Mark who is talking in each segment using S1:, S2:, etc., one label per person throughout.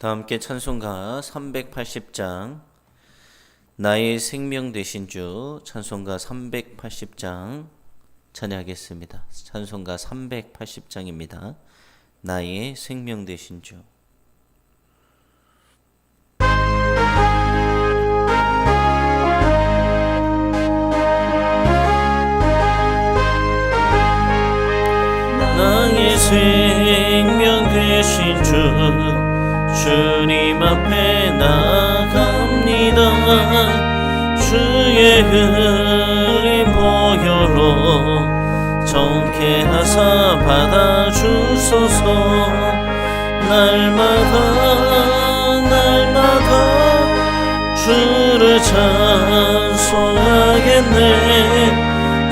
S1: 다 함께 찬송가 380장 나의 생명 되신 주 찬송가 380장 찬양하겠습니다. 찬송가 380장입니다. 나의 생명 되신 주 나의 생명 되신 주 주님 앞에 나갑니다. 주의 흘린 보혈로 정케 하사 받아주소서. 날마다 날마다 주를 찬송하겠네.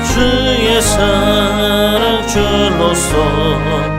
S1: 주의 사랑 줄로서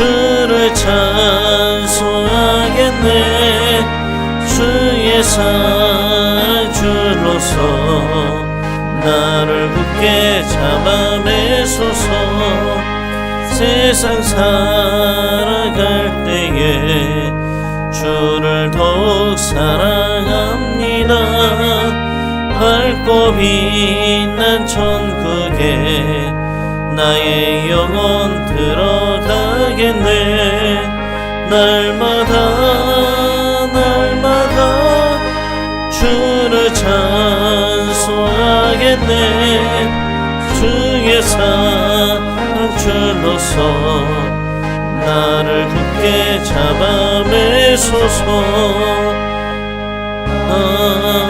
S1: 주를 찬송하겠네. 주의 사랑 줄로서 나를 굳게 잡아매소서. 세상 살아갈 때에 주를 더욱 사랑합니다. 밝고 빛난 천국에 나의 영혼 들어가 겠네. 날마다 날마다 주를 찬송하겠네. 주의 사랑 줄로서 나를 굳게 잡아매소서. 아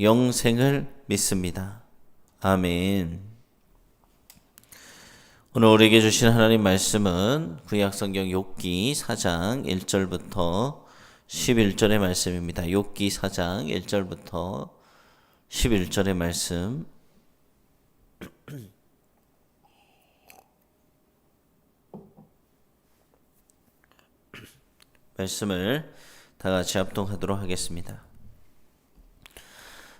S1: 영생을 믿습니다. 아멘. 오늘 우리에게 주신 하나님 말씀은 구약성경 욥기 4장 1절부터 11절의 말씀입니다. 욥기 4장 1절부터 11절의 말씀. 말씀을 다 같이 합동하도록 하겠습니다.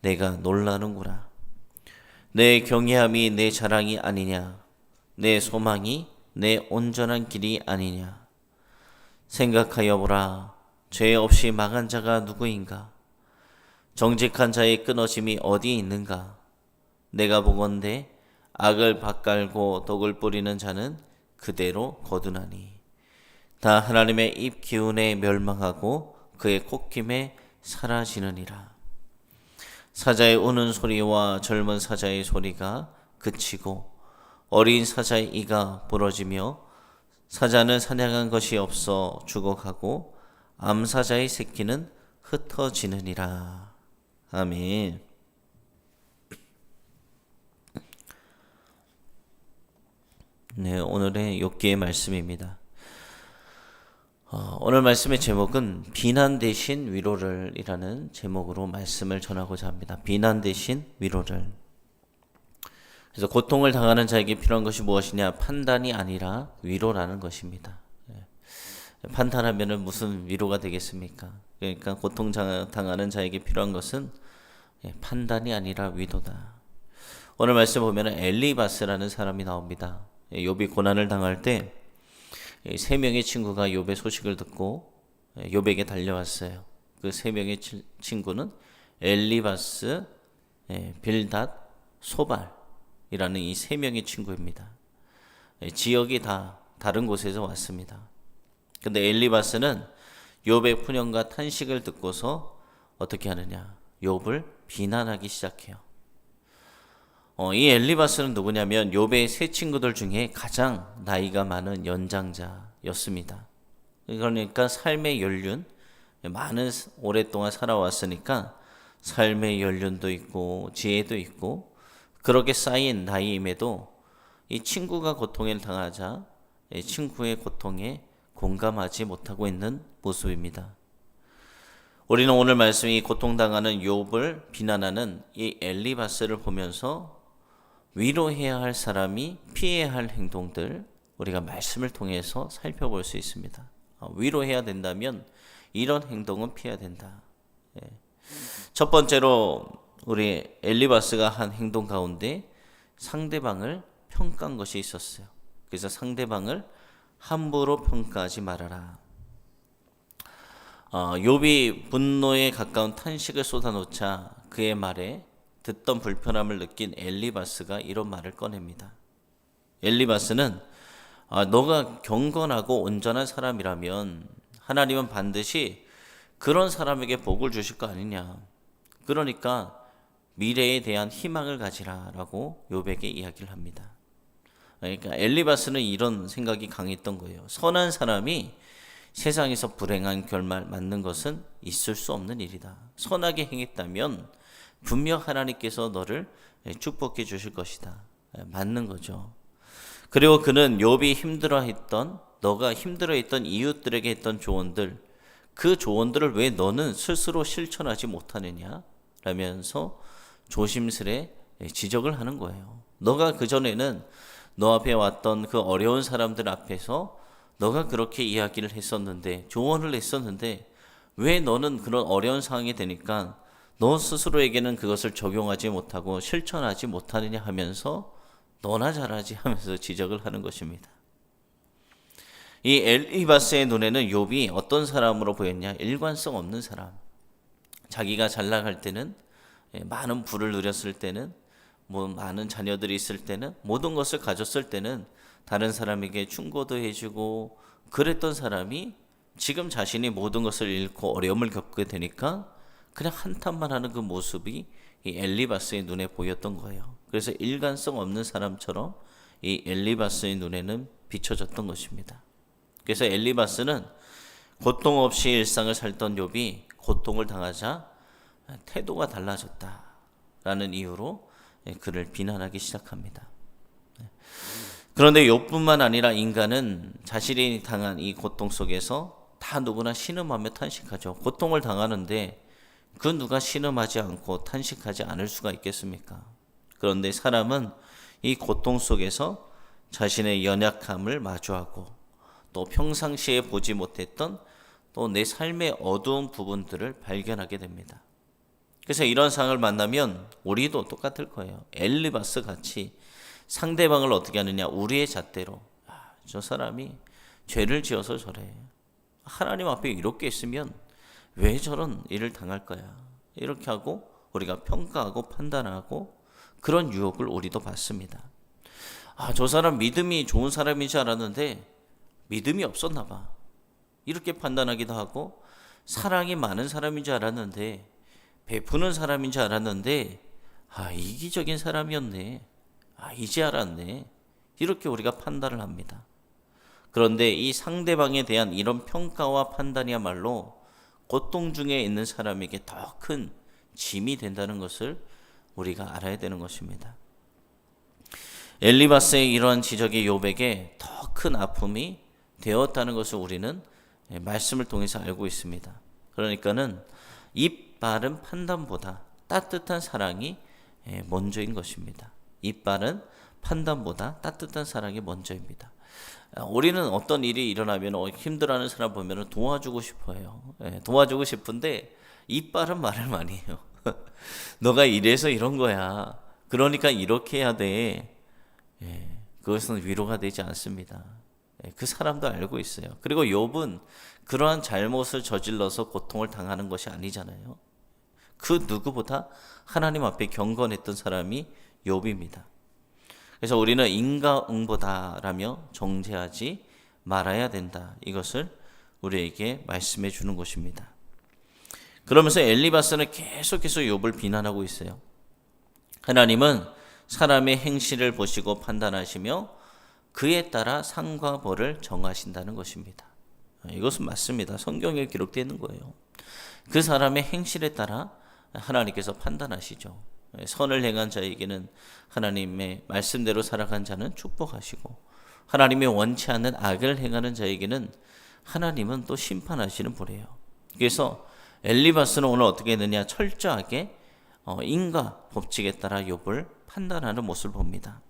S1: 내가 놀라는구나. 내 경외함이 내 자랑이 아니냐? 내 소망이 내 온전한 길이 아니냐? 생각하여 보라. 죄 없이 망한 자가 누구인가? 정직한 자의 끊어짐이 어디 있는가? 내가 보건대 악을 밭갈고 독을 뿌리는 자는 그대로 거두나니. 다 하나님의 입 기운에 멸망하고 그의 콧김에 사라지느니라. 사자의 우는 소리와 젊은 사자의 소리가 그치고 어린 사자의 이가 부러지며 사자는 사냥한 것이 없어 죽어가고 암사자의 새끼는 흩어지느니라. 아멘. 네, 오늘의 욥기의 말씀입니다. 어, 오늘 말씀의 제목은 비난 대신 위로를 이라는 제목으로 말씀을 전하고자 합니다. 비난 대신 위로를. 그래서 고통을 당하는 자에게 필요한 것이 무엇이냐? 판단이 아니라 위로라는 것입니다. 예. 판단하면은 무슨 위로가 되겠습니까? 그러니까 고통 당하는 자에게 필요한 것은 예, 판단이 아니라 위로다. 오늘 말씀 보면 엘리바스라는 사람이 나옵니다. 예, 욥이 고난을 당할 때 세 명의 친구가 욥의 소식을 듣고 욥에게 달려왔어요. 그 세 명의 친구는 엘리바스, 빌닷, 소발이라는 이 세 명의 친구입니다. 지역이 다 다른 곳에서 왔습니다. 근데 엘리바스는 욥의 푸념과 탄식을 듣고서 어떻게 하느냐? 욥을 비난하기 시작해요. 어, 이 엘리바스는 누구냐면 욥의 세 친구들 중에 가장 나이가 많은 연장자였습니다. 그러니까 삶의 연륜 많은 오랫동안 살아왔으니까 삶의 연륜도 있고 지혜도 있고 그렇게 쌓인 나이임에도 이 친구가 고통을 당하자 친구의 고통에 공감하지 못하고 있는 모습입니다. 우리는 오늘 말씀이 고통당하는 욥을 비난하는 이 엘리바스를 보면서 위로해야 할 사람이 피해야 할 행동들 우리가 말씀을 통해서 살펴볼 수 있습니다. 어, 위로해야 된다면 이런 행동은 피해야 된다. 예. 첫 번째로 우리 엘리바스가 한 행동 가운데 상대방을 평가한 것이 있었어요. 그래서 상대방을 함부로 평가하지 말아라. 어, 욥이 분노에 가까운 탄식을 쏟아놓자 그의 말에 듣던 불편함을 느낀 엘리바스가 이런 말을 꺼냅니다. 엘리바스는 아, 너가 경건하고 온전한 사람이라면 하나님은 반드시 그런 사람에게 복을 주실 거 아니냐. 그러니까 미래에 대한 희망을 가지라라고 요백에 이야기를 합니다. 그러니까 엘리바스는 이런 생각이 강했던 거예요. 선한 사람이 세상에서 불행한 결말 맞는 것은 있을 수 없는 일이다. 선하게 행했다면 분명 하나님께서 너를 축복해 주실 것이다. 예, 맞는 거죠. 그리고 그는 욥이 힘들어했던 너가 힘들어했던 이웃들에게 했던 조언들 그 조언들을 왜 너는 스스로 실천하지 못하느냐 라면서 조심스레 지적을 하는 거예요. 너가 그 전에는 너 앞에 왔던 그 어려운 사람들 앞에서 너가 그렇게 이야기를 했었는데 조언을 했었는데 왜 너는 그런 어려운 상황이 되니까 너 스스로에게는 그것을 적용하지 못하고 실천하지 못하느냐 하면서 너나 잘하지 하면서 지적을 하는 것입니다. 이 엘리바스의 눈에는 욥이 어떤 사람으로 보였냐? 일관성 없는 사람. 자기가 잘 나갈 때는 예, 많은 부를 누렸을 때는 뭐 많은 자녀들이 있을 때는 모든 것을 가졌을 때는 다른 사람에게 충고도 해주고 그랬던 사람이 지금 자신이 모든 것을 잃고 어려움을 겪게 되니까 그냥 한탄만 하는 그 모습이 이 엘리바스의 눈에 보였던 거예요. 그래서 일관성 없는 사람처럼 이 엘리바스의 눈에는 비춰졌던 것입니다. 그래서 엘리바스는 고통 없이 일상을 살던 욥이 고통을 당하자 태도가 달라졌다라는 이유로 그를 비난하기 시작합니다. 그런데 욥뿐만 아니라 인간은 자신이 당한 이 고통 속에서 다 누구나 신음하며 탄식하죠. 고통을 당하는데 그 누가 신음하지 않고 탄식하지 않을 수가 있겠습니까? 그런데 사람은 이 고통 속에서 자신의 연약함을 마주하고 또 평상시에 보지 못했던 또 내 삶의 어두운 부분들을 발견하게 됩니다. 그래서 이런 상황을 만나면 우리도 똑같을 거예요. 엘리바스 같이 상대방을 어떻게 하느냐 우리의 잣대로 아, 저 사람이 죄를 지어서 저래 하나님 앞에 이렇게 있으면 왜 저런 일을 당할 거야? 이렇게 하고 우리가 평가하고 판단하고 그런 유혹을 우리도 받습니다. 아, 저 사람 믿음이 좋은 사람인 줄 알았는데 믿음이 없었나 봐. 이렇게 판단하기도 하고 사랑이 많은 사람인 줄 알았는데 베푸는 사람인 줄 알았는데 아, 이기적인 사람이었네. 아, 이제 알았네. 이렇게 우리가 판단을 합니다. 그런데 이 상대방에 대한 이런 평가와 판단이야말로 고통 중에 있는 사람에게 더 큰 짐이 된다는 것을 우리가 알아야 되는 것입니다. 엘리바스의 이러한 지적이 욥에게 더큰 아픔이 되었다는 것을 우리는 말씀을 통해서 알고 있습니다. 그러니까는 입 바른 판단보다 따뜻한 사랑이 먼저인 것입니다. 입 바른 판단보다 따뜻한 사랑이 먼저입니다. 우리는 어떤 일이 일어나면 힘들어하는 사람 보면 도와주고 싶어요. 도와주고 싶은데 입 바른 말을 많이 해요. 너가 이래서 이런 거야. 그러니까 이렇게 해야 돼. 예, 그것은 위로가 되지 않습니다. 예, 그 사람도 알고 있어요. 그리고 욥은 그러한 잘못을 저질러서 고통을 당하는 것이 아니잖아요. 그 누구보다 하나님 앞에 경건했던 사람이 욥입니다. 그래서 우리는 인과응보다라며 정죄하지 말아야 된다. 이것을 우리에게 말씀해 주는 것입니다. 그러면서 엘리바스는 계속해서 욥을 비난하고 있어요. 하나님은 사람의 행실을 보시고 판단하시며 그에 따라 상과 벌을 정하신다는 것입니다. 이것은 맞습니다. 성경에 기록되어 있는 거예요. 그 사람의 행실에 따라 하나님께서 판단하시죠. 선을 행한 자에게는 하나님의 말씀대로 살아간 자는 축복하시고 하나님이 원치 않는 악을 행하는 자에게는 하나님은 또 심판하시는 분이에요. 그래서 엘리바스는 오늘 어떻게 했느냐 철저하게 어, 인과 법칙에 따라 욥을 판단하는 모습을 봅니다.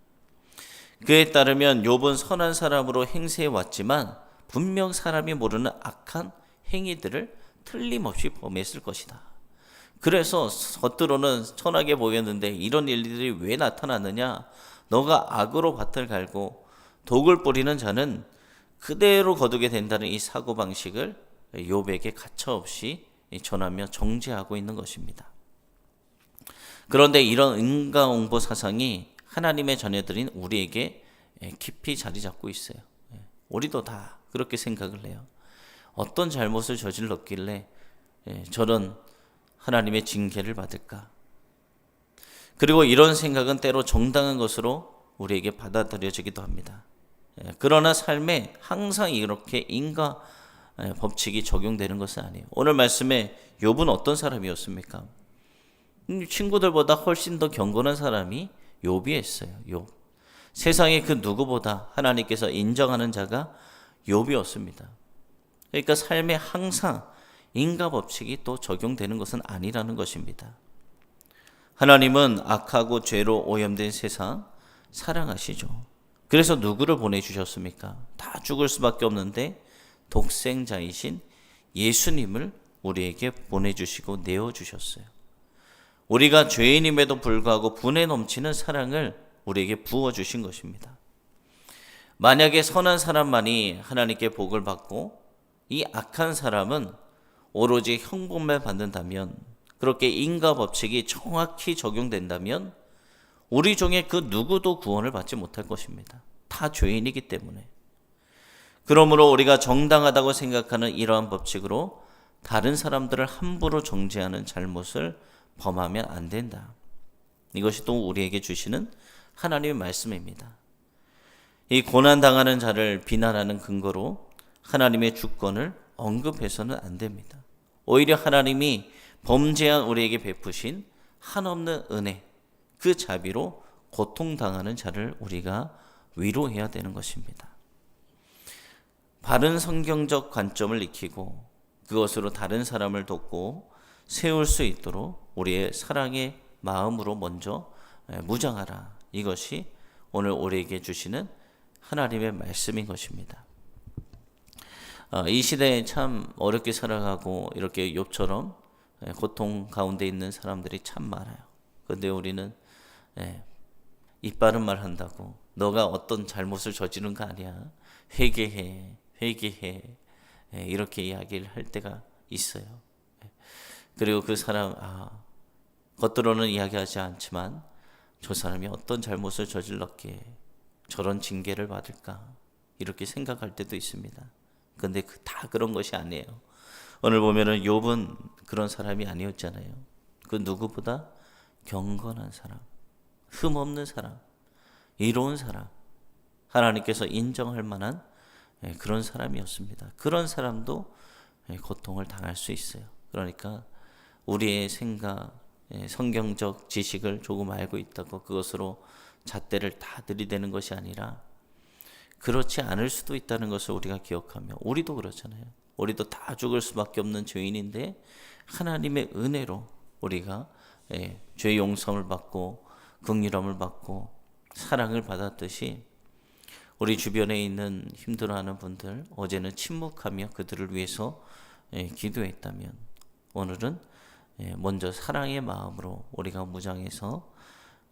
S1: 그에 따르면 욥은 선한 사람으로 행세해 왔지만 분명 사람이 모르는 악한 행위들을 틀림없이 범했을 것이다. 그래서 겉으로는 천하게 보였는데 이런 일들이 왜 나타났느냐? 너가 악으로 밭을 갈고 독을 뿌리는 자는 그대로 거두게 된다는 이 사고 방식을 욥에게 가차없이 전하며 정죄하고 있는 것입니다. 그런데 이런 인과응보 사상이 하나님의 자녀들인 우리에게 깊이 자리 잡고 있어요. 우리도 다 그렇게 생각을 해요. 어떤 잘못을 저질렀길래 저런 하나님의 징계를 받을까? 그리고 이런 생각은 때로 정당한 것으로 우리에게 받아들여지기도 합니다. 그러나 삶에 항상 이렇게 인과 법칙이 적용되는 것은 아니에요. 오늘 말씀에 욥은 어떤 사람이었습니까? 음, 친구들보다 훨씬 더 경건한 사람이 욥이었어요. 욥. 세상에 그 누구보다 하나님께서 인정하는 자가 욥이었습니다. 그러니까 삶에 항상 인과 법칙이 또 적용되는 것은 아니라는 것입니다. 하나님은 악하고 죄로 오염된 세상 사랑하시죠. 그래서 누구를 보내주셨습니까? 다 죽을 수밖에 없는데 독생자이신 예수님을 우리에게 보내주시고 내어주셨어요. 우리가 죄인임에도 불구하고 분에 넘치는 사랑을 우리에게 부어주신 것입니다. 만약에 선한 사람만이 하나님께 복을 받고 이 악한 사람은 오로지 형벌만 받는다면 그렇게 인과 법칙이 정확히 적용된다면 우리 중에 그 누구도 구원을 받지 못할 것입니다. 다 죄인이기 때문에. 그러므로 우리가 정당하다고 생각하는 이러한 법칙으로 다른 사람들을 함부로 정죄하는 잘못을 범하면 안 된다. 이것이 또 우리에게 주시는 하나님의 말씀입니다. 이 고난당하는 자를 비난하는 근거로 하나님의 주권을 언급해서는 안 됩니다. 오히려 하나님이 범죄한 우리에게 베푸신 한없는 은혜, 그 자비로 고통당하는 자를 우리가 위로해야 되는 것입니다. 바른 성경적 관점을 익히고 그것으로 다른 사람을 돕고 세울 수 있도록 우리의 사랑의 마음으로 먼저 무장하라. 이것이 오늘 우리에게 주시는 하나님의 말씀인 것입니다. 어, 이 시대에 참 어렵게 살아가고 이렇게 욥처럼 고통 가운데 있는 사람들이 참 많아요. 그런데 우리는 이빠른 말 한다고 너가 어떤 잘못을 저지른 거 아니야. 회개해, 회개해. 이렇게 이야기를 할 때가 있어요. 그리고 그 사람, 아, 겉으로는 이야기하지 않지만 저 사람이 어떤 잘못을 저질렀기에 저런 징계를 받을까 이렇게 생각할 때도 있습니다. 근데 그다 그런 것이 아니에요. 오늘 보면은 욥은 그런 사람이 아니었잖아요. 그 누구보다 경건한 사람, 흠 없는 사람, 이로운 사람, 하나님께서 인정할 만한 예, 그런 사람이었습니다. 그런 사람도 예, 고통을 당할 수 있어요. 그러니까 우리의 생각, 예, 성경적 지식을 조금 알고 있다고 그것으로 잣대를 다 들이대는 것이 아니라 그렇지 않을 수도 있다는 것을 우리가 기억하며 우리도 그렇잖아요. 우리도 다 죽을 수밖에 없는 죄인인데 하나님의 은혜로 우리가 예, 죄 용서를 받고 긍휼함을 받고 사랑을 받았듯이 우리 주변에 있는 힘들어하는 분들 어제는 침묵하며 그들을 위해서 예, 기도했다면 오늘은 예, 먼저 사랑의 마음으로 우리가 무장해서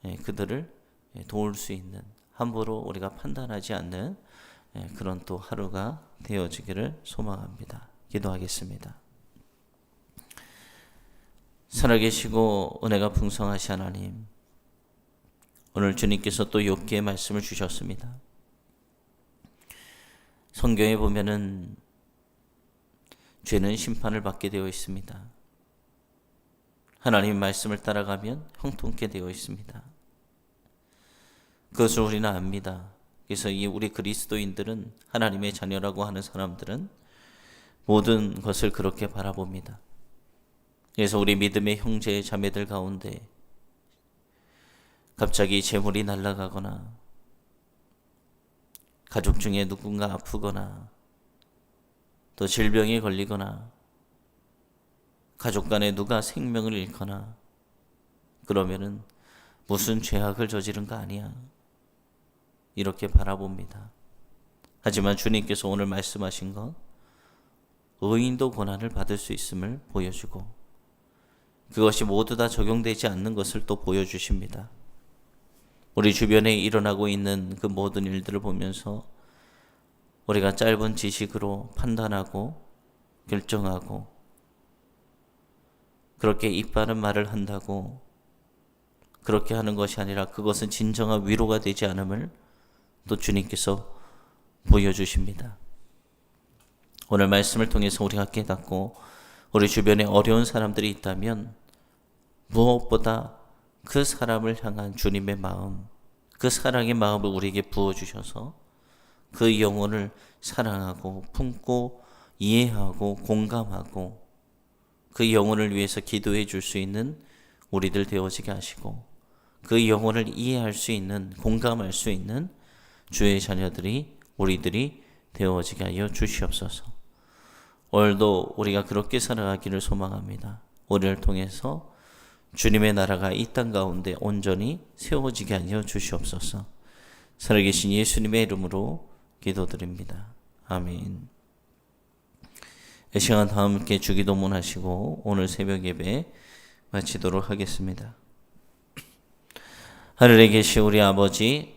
S1: 예, 그들을 예, 도울 수 있는 함부로 우리가 판단하지 않는 예, 그런 또 하루가 되어지기를 소망합니다. 기도하겠습니다. 살아계시고 은혜가 풍성하시 하나님 오늘 주님께서 또 욥기의 말씀을 주셨습니다. 성경에 보면은 죄는 심판을 받게 되어 있습니다. 하나님 말씀을 따라가면 형통케 되어 있습니다. 그것을 우리는 압니다. 그래서 이 우리 그리스도인들은 하나님의 자녀라고 하는 사람들은 모든 것을 그렇게 바라봅니다. 그래서 우리 믿음의 형제 자매들 가운데 갑자기 재물이 날아가거나 가족 중에 누군가 아프거나 또 질병에 걸리거나 가족 간에 누가 생명을 잃거나 그러면은 무슨 죄악을 저지른 거 아니야. 이렇게 바라봅니다. 하지만 주님께서 오늘 말씀하신 것 의인도 고난을 받을 수 있음을 보여주고 그것이 모두 다 적용되지 않는 것을 또 보여주십니다. 우리 주변에 일어나고 있는 그 모든 일들을 보면서 우리가 짧은 지식으로 판단하고 결정하고 그렇게 이빠른 말을 한다고 그렇게 하는 것이 아니라 그것은 진정한 위로가 되지 않음을 또 주님께서 보여주십니다. 오늘 말씀을 통해서 우리가 깨닫고 우리 주변에 어려운 사람들이 있다면 무엇보다 그 사람을 향한 주님의 마음, 그 사랑의 마음을 우리에게 부어주셔서 그 영혼을 사랑하고 품고 이해하고 공감하고 그 영혼을 위해서 기도해 줄 수 있는 우리들 되어지게 하시고 그 영혼을 이해할 수 있는 공감할 수 있는 주의 자녀들이 우리들이 되어지게 하여 주시옵소서. 오늘도 우리가 그렇게 살아가기를 소망합니다. 우리를 통해서 주님의 나라가 이 땅 가운데 온전히 세워지게 하여 주시옵소서. 살아계신 예수님의 이름으로 기도드립니다. 아멘. 이 시간 다 함께 주기도문 하시고 오늘 새벽 예배 마치도록 하겠습니다. 하늘에 계신 우리 아버지,